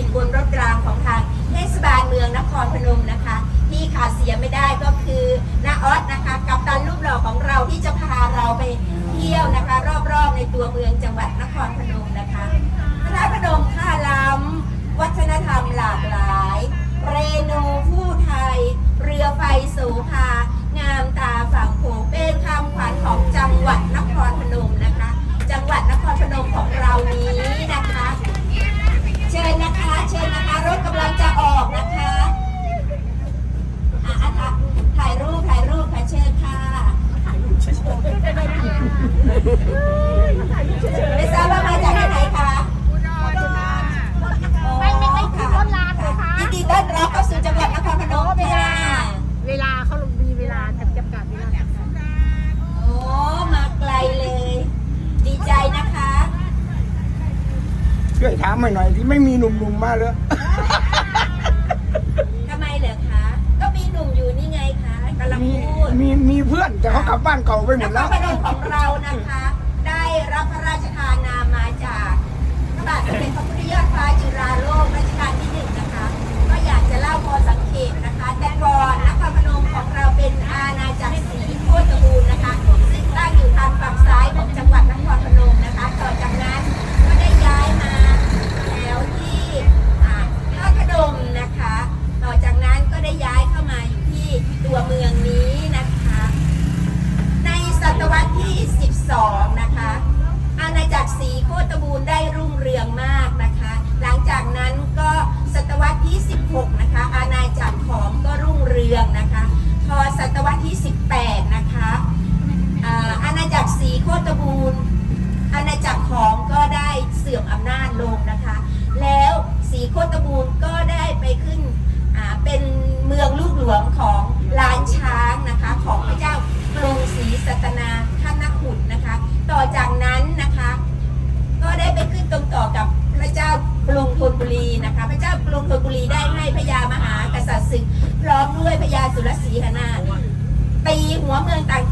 bikin pun ถามหน่อยที่ไม่มีหนุ่มๆมาเลยทำไมเหรอคะ ก็มีหนุ่มอยู่นี่ไงคะกำลังมีพูดมีมีเพื่อนแต่เขากลับบ้านเก่าไปหมดแล้วว ก็เป็นของเรานะคะ ตัวเมืองนี้นะคะ ในศตวรรษที่ 12 นะคะอาณาจักรสีโคตบูลได้รุ่งเรืองมากนะคะ หลังจากนั้นก็ศตวรรษที่ 16 นะคะ อาณาจักรขอมก็รุ่งเรืองนะคะ พอศตวรรษที่ 18 นะคะอาณาจักรสีโคตบูลอาณาจักรขอมก็ได้เสื่อมอาลงธนบุรีได้ให้พญามหากษัตริย์ศึก พร้อมด้วยพญาสุรศรีหนาตีหัวเมืองต่าง